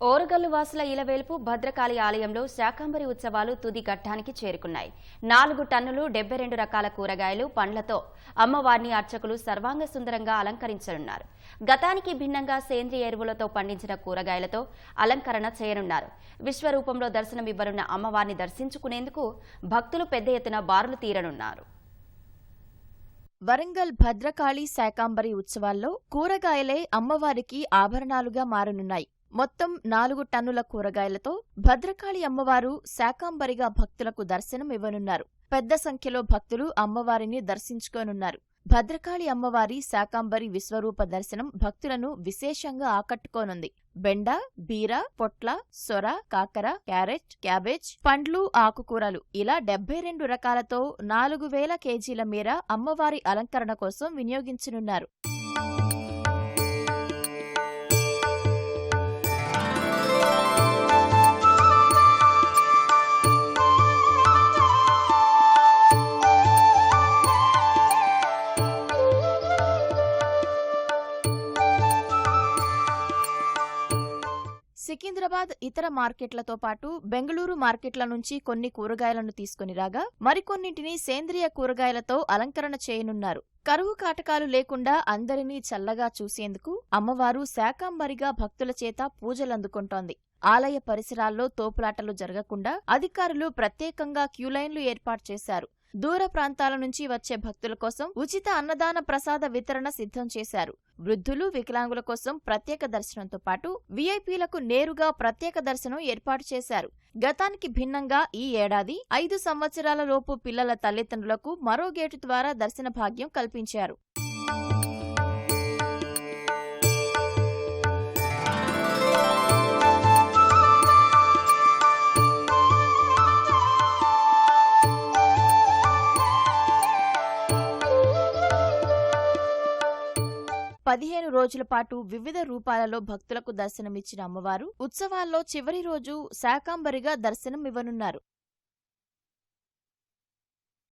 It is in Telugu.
ఓరగల్లు వాసుల ఇలవేల్పు భద్రకాళి ఆలయంలో శాకాంబరి ఉత్సవాలు తుది ఘట్టానికి చేరుకున్నాయి. నాలుగు టన్నులు డెబ్బై రెండు రకాల కూరగాయలు పండ్లతో అమ్మవారిని అర్చకులు సర్వాంగ సుందరంగా అలంకరించనున్నారు. గతానికి భిన్నంగా సేంద్రియ ఎరువులతో పండించిన కూరగాయలతో అలంకరణ చేయనున్నారు. విశ్వరూపంలో దర్శనమివ్వనున్న అమ్మవారిని దర్శించుకునేందుకు భక్తులు పెద్ద ఎత్తున బారులు తీరనున్నారు. వరంగల్ భద్రకాళి శాకాంబరి ఉత్సవాల్లో కూరగాయలే అమ్మవారికి ఆభరణాలుగా మారనున్నాయి. మొత్తం నాలుగు టన్నుల కూరగాయలతో భద్రకాళి అమ్మవారు శాకాంబరిగా భక్తులకు దర్శనం ఇవ్వనున్నారు. పెద్ద సంఖ్యలో భక్తులు అమ్మవారిని దర్శించుకోనున్నారు. భద్రకాళి అమ్మవారి శాకాంబరి విశ్వరూప దర్శనం భక్తులను విశేషంగా ఆకట్టుకోనుంది. బెండ బీర పొట్ల సొర కాకర క్యారెట్ క్యాబేజ్ పండ్లు ఆకుకూరలు ఇలా డెబ్బై రెండు రకాలతో నాలుగు వేల కేజీల మేర అమ్మవారి అలంకరణ కోసం వినియోగించనున్నారు. సికింద్రాబాద్ ఇతర మార్కెట్లతో పాటు బెంగళూరు మార్కెట్ల నుంచి కొన్ని కూరగాయలను తీసుకుని రాగా మరికొన్నింటిని సేంద్రియ కూరగాయలతో అలంకరణ చేయనున్నారు. కరువు కాటకాలు లేకుండా అందరినీ చల్లగా చూసేందుకు అమ్మవారు శాకాంబరిగా భక్తుల చేత పూజలందుకుంటోంది. ఆలయ పరిసరాల్లో తోపులాటలు జరగకుండా అధికారులు ప్రత్యేకంగా క్యూలైన్లు ఏర్పాటు చేశారు. దూర ప్రాంతాల నుంచి వచ్చే భక్తుల కోసం ఉచిత అన్నదాన ప్రసాద వితరణ సిద్ధం చేశారు. వృద్ధులు వికలాంగుల కోసం ప్రత్యేక దర్శనంతో పాటు వీఐపీలకు నేరుగా ప్రత్యేక దర్శనం ఏర్పాటు చేశారు. గతానికి భిన్నంగా ఈ ఏడాది ఐదు సంవత్సరాల లోపు పిల్లల తల్లిదండ్రులకు మరో గేటు ద్వారా దర్శన భాగ్యం కల్పించారు. పదిహేను రోజుల పాటు వివిధ రూపాలలో భక్తులకు దర్శనమిచ్చిన అమ్మవారు ఉత్సవాల్లో చివరి రోజు శాకాంబరిగా దర్శనం ఇవ్వనున్నారు